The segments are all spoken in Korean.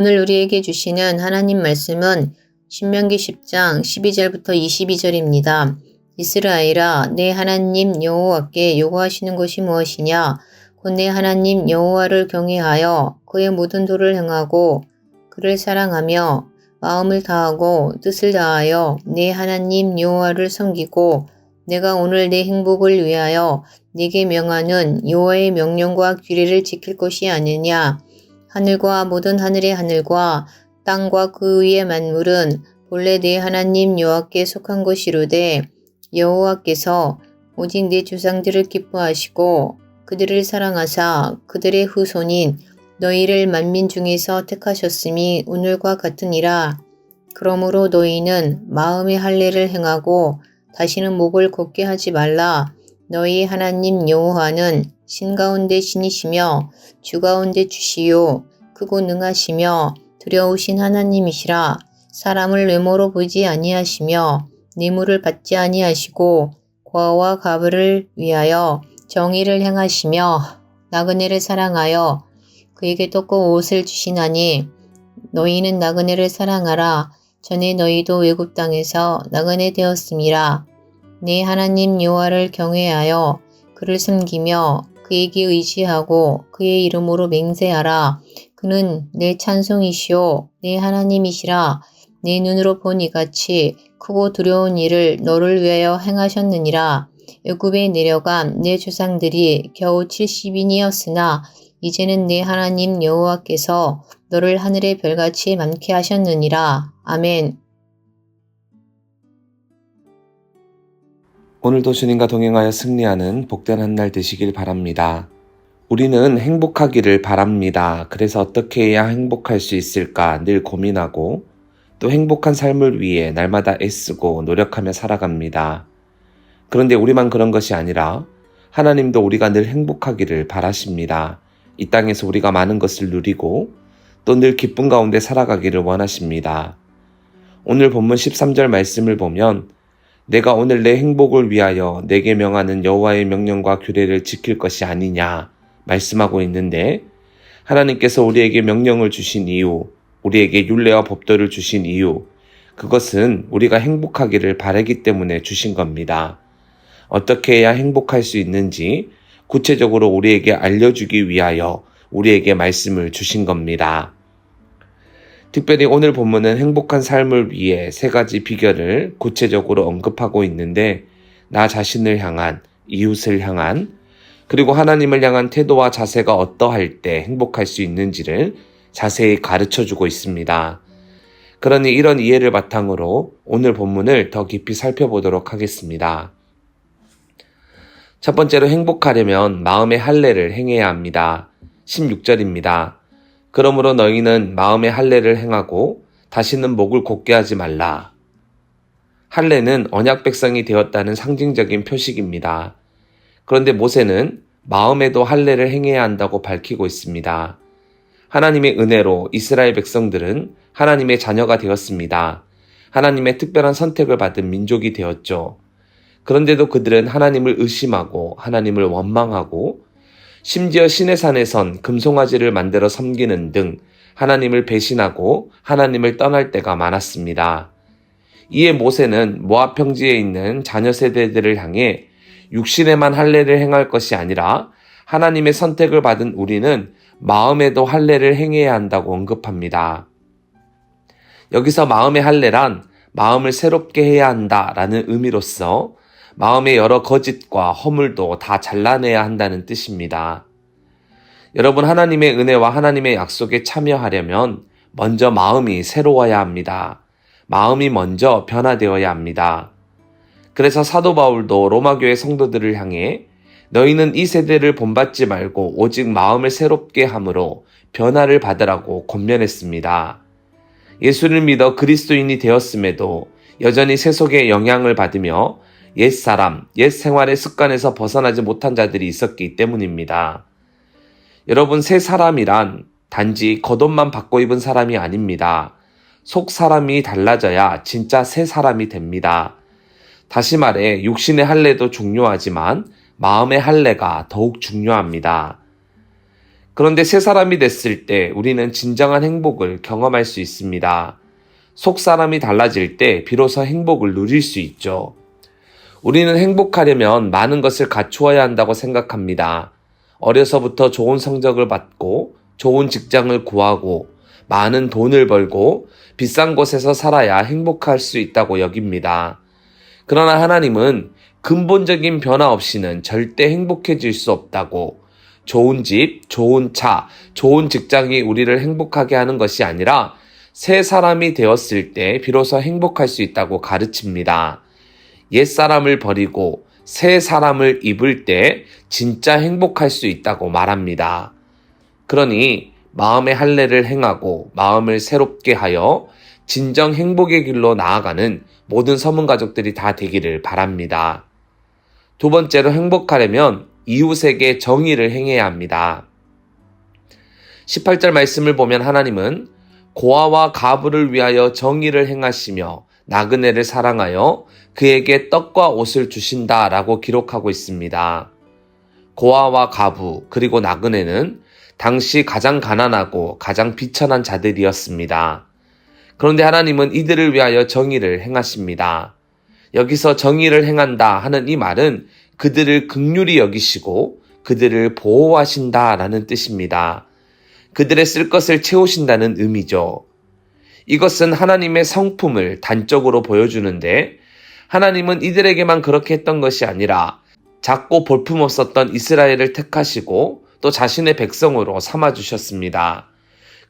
오늘 우리에게 주시는 하나님 말씀은 신명기 10장 12절부터 22절입니다. 이스라엘아 내 하나님 여호와께 요구하시는 것이 무엇이냐 곧 내 하나님 여호와를 경외하여 그의 모든 도를 행하고 그를 사랑하며 마음을 다하고 뜻을 다하여 내 하나님 여호와를 섬기고 내가 오늘 내 행복을 위하여 네게 명하는 여호와의 명령과 규례를 지킬 것이 아니냐 하늘과 모든 하늘의 하늘과 땅과 그 위의 만물은 본래 내 하나님 여호와께 속한 것이로되 여호와께서 오직 내 조상들을 기뻐하시고 그들을 사랑하사 그들의 후손인 너희를 만민 중에서 택하셨음이 오늘과 같으니라. 그러므로 너희는 마음의 할례를 행하고 다시는 목을 걷게 하지 말라. 너희 하나님 여호와는 신 가운데 신이시며 주 가운데 주시요. 크고 능하시며 두려우신 하나님이시라. 사람을 외모로 보지 아니하시며 뇌물을 받지 아니하시고 과와 가부를 위하여 정의를 행하시며 나그네를 사랑하여 그에게 떡고 옷을 주시나니 너희는 나그네를 사랑하라. 전에 너희도 외국 땅에서 나그네 되었음이라 내 하나님 여호와를 경외하여 그를 섬기며 그에게 의지하고 그의 이름으로 맹세하라 그는 내 찬송이시오 내 하나님이시라 내 눈으로 본 이같이 크고 두려운 일을 너를 위하여 행하셨느니라. 애굽에 내려간 내 조상들이 겨우 70인이었으나 이제는 내 하나님 여호와께서 너를 하늘의 별같이 많게 하셨느니라. 아멘. 오늘도 주님과 동행하여 승리하는 복된 한 날 되시길 바랍니다. 우리는 행복하기를 바랍니다. 그래서 어떻게 해야 행복할 수 있을까 늘 고민하고 또 행복한 삶을 위해 날마다 애쓰고 노력하며 살아갑니다. 그런데 우리만 그런 것이 아니라 하나님도 우리가 늘 행복하기를 바라십니다. 이 땅에서 우리가 많은 것을 누리고 또 늘 기쁨 가운데 살아가기를 원하십니다. 오늘 본문 13절 말씀을 보면 내가 오늘 내 행복을 위하여 내게 명하는 여호와의 명령과 규례를 지킬 것이 아니냐 말씀하고 있는데 하나님께서 우리에게 명령을 주신 이유 우리에게 율례와 법도를 주신 이유, 그것은 우리가 행복하기를 바라기 때문에 주신 겁니다. 어떻게 해야 행복할 수 있는지 구체적으로 우리에게 알려주기 위하여 우리에게 말씀을 주신 겁니다. 특별히 오늘 본문은 행복한 삶을 위해 세 가지 비결을 구체적으로 언급하고 있는데, 나 자신을 향한, 이웃을 향한, 그리고 하나님을 향한 태도와 자세가 어떠할 때 행복할 수 있는지를 자세히 가르쳐 주고 있습니다. 그러니 이런 이해를 바탕으로 오늘 본문을 더 깊이 살펴보도록 하겠습니다. 첫 번째로 행복하려면 마음의 할례를 행해야 합니다. 16절입니다. 그러므로 너희는 마음의 할례를 행하고 다시는 목을 곧게 하지 말라. 할례는 언약 백성이 되었다는 상징적인 표식입니다. 그런데 모세는 마음에도 할례를 행해야 한다고 밝히고 있습니다. 하나님의 은혜로 이스라엘 백성들은 하나님의 자녀가 되었습니다. 하나님의 특별한 선택을 받은 민족이 되었죠. 그런데도 그들은 하나님을 의심하고 하나님을 원망하고 심지어 신의 산에선 금송아지를 만들어 섬기는 등 하나님을 배신하고 하나님을 떠날 때가 많았습니다. 이에 모세는 모압 평지에 있는 자녀 세대들을 향해 육신에만 할례를 행할 것이 아니라 하나님의 선택을 받은 우리는 마음에도 할례를 행해야 한다고 언급합니다. 여기서 마음의 할례란 마음을 새롭게 해야 한다라는 의미로서 마음의 여러 거짓과 허물도 다 잘라내야 한다는 뜻입니다. 여러분 하나님의 은혜와 하나님의 약속에 참여하려면 먼저 마음이 새로워야 합니다. 마음이 먼저 변화되어야 합니다. 그래서 사도 바울도 로마교회 성도들을 향해 너희는 이 세대를 본받지 말고 오직 마음을 새롭게 함으로 변화를 받으라고 권면했습니다. 예수를 믿어 그리스도인이 되었음에도 여전히 세속의 영향을 받으며 옛 사람, 옛 생활의 습관에서 벗어나지 못한 자들이 있었기 때문입니다. 여러분, 새 사람이란 단지 겉옷만 바꿔 입은 사람이 아닙니다. 속 사람이 달라져야 진짜 새 사람이 됩니다. 다시 말해, 육신의 할례도 중요하지만 마음의 할례가 더욱 중요합니다. 그런데 새 사람이 됐을 때 우리는 진정한 행복을 경험할 수 있습니다. 속 사람이 달라질 때 비로소 행복을 누릴 수 있죠. 우리는 행복하려면 많은 것을 갖추어야 한다고 생각합니다. 어려서부터 좋은 성적을 받고 좋은 직장을 구하고 많은 돈을 벌고 비싼 곳에서 살아야 행복할 수 있다고 여깁니다. 그러나 하나님은 근본적인 변화 없이는 절대 행복해질 수 없다고 좋은 집, 좋은 차, 좋은 직장이 우리를 행복하게 하는 것이 아니라 새 사람이 되었을 때 비로소 행복할 수 있다고 가르칩니다. 옛 사람을 버리고 새 사람을 입을 때 진짜 행복할 수 있다고 말합니다. 그러니 마음의 할례를 행하고 마음을 새롭게 하여 진정 행복의 길로 나아가는 모든 서문 가족들이 다 되기를 바랍니다. 두 번째로 행복하려면 이웃에게 정의를 행해야 합니다. 18절 말씀을 보면 하나님은 고아와 가부를 위하여 정의를 행하시며 나그네를 사랑하여 그에게 떡과 옷을 주신다 라고 기록하고 있습니다. 고아와 가부 그리고 나그네는 당시 가장 가난하고 가장 비천한 자들이었습니다. 그런데 하나님은 이들을 위하여 정의를 행하십니다. 여기서 정의를 행한다 하는 이 말은 그들을 극률히 여기시고 그들을 보호하신다 라는 뜻입니다. 그들의 쓸 것을 채우신다는 의미죠. 이것은 하나님의 성품을 단적으로 보여주는데 하나님은 이들에게만 그렇게 했던 것이 아니라 작고 볼품없었던 이스라엘을 택하시고 또 자신의 백성으로 삼아주셨습니다.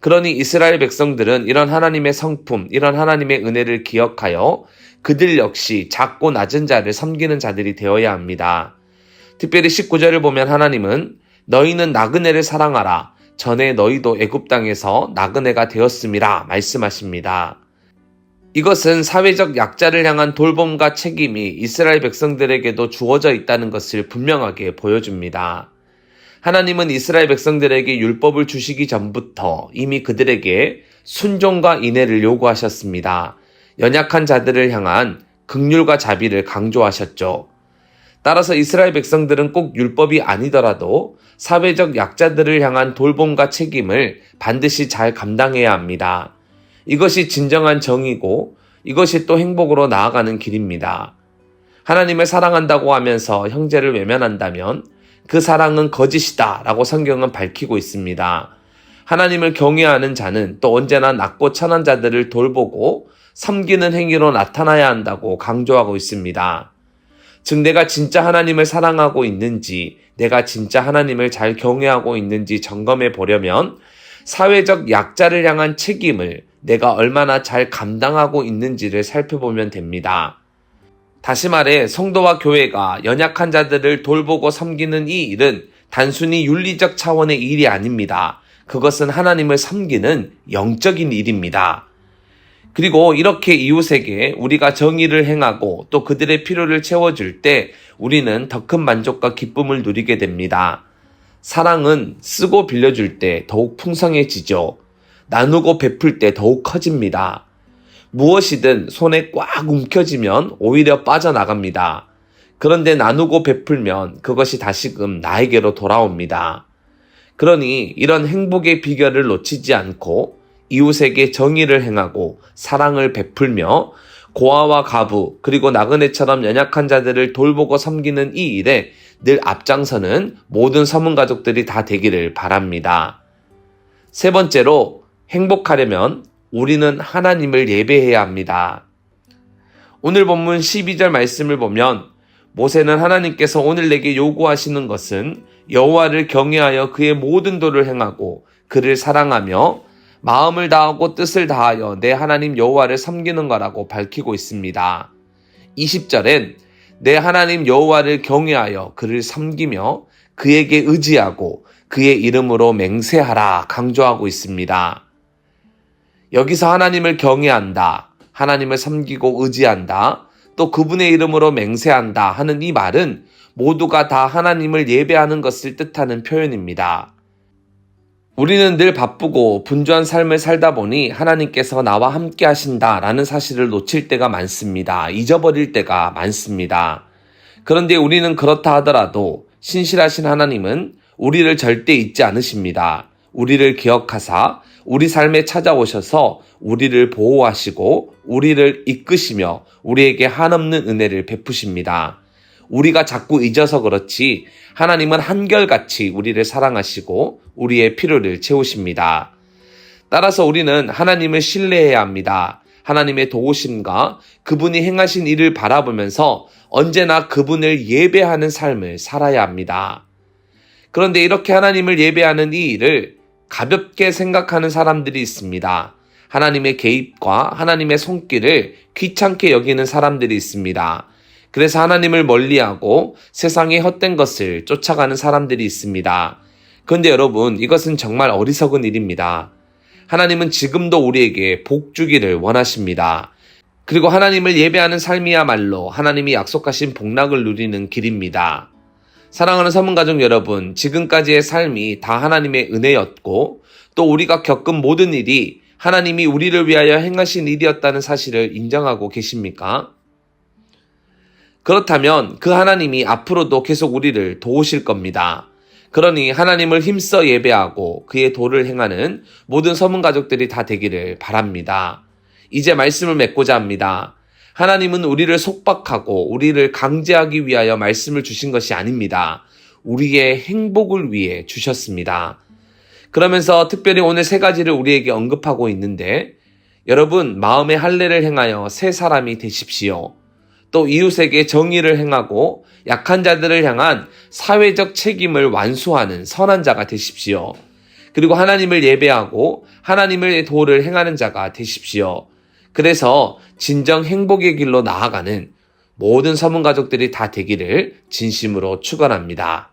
그러니 이스라엘 백성들은 이런 하나님의 성품, 이런 하나님의 은혜를 기억하여 그들 역시 작고 낮은 자를 섬기는 자들이 되어야 합니다. 특별히 19절을 보면 하나님은 너희는 나그네를 사랑하라. 전에 너희도 애굽 땅에서 나그네가 되었음이라 말씀하십니다. 이것은 사회적 약자를 향한 돌봄과 책임이 이스라엘 백성들에게도 주어져 있다는 것을 분명하게 보여줍니다. 하나님은 이스라엘 백성들에게 율법을 주시기 전부터 이미 그들에게 순종과 인애를 요구하셨습니다. 연약한 자들을 향한 극률과 자비를 강조하셨죠. 따라서 이스라엘 백성들은 꼭 율법이 아니더라도 사회적 약자들을 향한 돌봄과 책임을 반드시 잘 감당해야 합니다. 이것이 진정한 정의고 이것이 또 행복으로 나아가는 길입니다. 하나님을 사랑한다고 하면서 형제를 외면한다면 그 사랑은 거짓이다 라고 성경은 밝히고 있습니다. 하나님을 경외하는 자는 또 언제나 낮고 천한 자들을 돌보고 섬기는 행위로 나타나야 한다고 강조하고 있습니다. 즉, 내가 진짜 하나님을 사랑하고 있는지, 내가 진짜 하나님을 잘 경외하고 있는지 점검해 보려면 사회적 약자를 향한 책임을 내가 얼마나 잘 감당하고 있는지를 살펴보면 됩니다. 다시 말해, 성도와 교회가 연약한 자들을 돌보고 섬기는 이 일은 단순히 윤리적 차원의 일이 아닙니다. 그것은 하나님을 섬기는 영적인 일입니다. 그리고 이렇게 이웃에게 우리가 정의를 행하고 또 그들의 필요를 채워줄 때 우리는 더 큰 만족과 기쁨을 누리게 됩니다. 사랑은 쓰고 빌려줄 때 더욱 풍성해지죠. 나누고 베풀 때 더욱 커집니다. 무엇이든 손에 꽉 움켜쥐면 오히려 빠져나갑니다. 그런데 나누고 베풀면 그것이 다시금 나에게로 돌아옵니다. 그러니 이런 행복의 비결을 놓치지 않고 이웃에게 정의를 행하고 사랑을 베풀며 고아와 가부 그리고 나그네처럼 연약한 자들을 돌보고 섬기는 이 일에 늘 앞장서는 모든 서문 가족들이 다 되기를 바랍니다. 세 번째로 행복하려면 우리는 하나님을 예배해야 합니다. 오늘 본문 12절 말씀을 보면 모세는 하나님께서 오늘 내게 요구하시는 것은 여호와를 경외하여 그의 모든 도를 행하고 그를 사랑하며 마음을 다하고 뜻을 다하여 내 하나님 여호와를 섬기는 거라고 밝히고 있습니다. 20절엔 내 하나님 여호와를 경외하여 그를 섬기며 그에게 의지하고 그의 이름으로 맹세하라 강조하고 있습니다. 여기서 하나님을 경외한다, 하나님을 섬기고 의지한다, 또 그분의 이름으로 맹세한다 하는 이 말은 모두가 다 하나님을 예배하는 것을 뜻하는 표현입니다. 우리는 늘 바쁘고 분주한 삶을 살다 보니 하나님께서 나와 함께 하신다라는 사실을 놓칠 때가 많습니다. 잊어버릴 때가 많습니다. 그런데 우리는 그렇다 하더라도 신실하신 하나님은 우리를 절대 잊지 않으십니다. 우리를 기억하사 우리 삶에 찾아오셔서 우리를 보호하시고 우리를 이끄시며 우리에게 한없는 은혜를 베푸십니다. 우리가 자꾸 잊어서 그렇지 하나님은 한결같이 우리를 사랑하시고 우리의 필요를 채우십니다. 따라서 우리는 하나님을 신뢰해야 합니다. 하나님의 도우심과 그분이 행하신 일을 바라보면서 언제나 그분을 예배하는 삶을 살아야 합니다. 그런데 이렇게 하나님을 예배하는 이 일을 가볍게 생각하는 사람들이 있습니다. 하나님의 개입과 하나님의 손길을 귀찮게 여기는 사람들이 있습니다. 그래서 하나님을 멀리하고 세상의 헛된 것을 쫓아가는 사람들이 있습니다. 그런데 여러분, 이것은 정말 어리석은 일입니다. 하나님은 지금도 우리에게 복 주기를 원하십니다. 그리고 하나님을 예배하는 삶이야말로 하나님이 약속하신 복락을 누리는 길입니다. 사랑하는 서문가족 여러분, 지금까지의 삶이 다 하나님의 은혜였고, 또 우리가 겪은 모든 일이 하나님이 우리를 위하여 행하신 일이었다는 사실을 인정하고 계십니까? 그렇다면 그 하나님이 앞으로도 계속 우리를 도우실 겁니다. 그러니 하나님을 힘써 예배하고 그의 도를 행하는 모든 서문 가족들이 다 되기를 바랍니다. 이제 말씀을 맺고자 합니다. 하나님은 우리를 속박하고 우리를 강제하기 위하여 말씀을 주신 것이 아닙니다. 우리의 행복을 위해 주셨습니다. 그러면서 특별히 오늘 세 가지를 우리에게 언급하고 있는데 여러분 마음의 할례를 행하여 새 사람이 되십시오. 또 이웃에게 정의를 행하고 약한 자들을 향한 사회적 책임을 완수하는 선한 자가 되십시오. 그리고 하나님을 예배하고 하나님의 도를 행하는 자가 되십시오. 그래서 진정 행복의 길로 나아가는 모든 서문 가족들이 다 되기를 진심으로 축원합니다.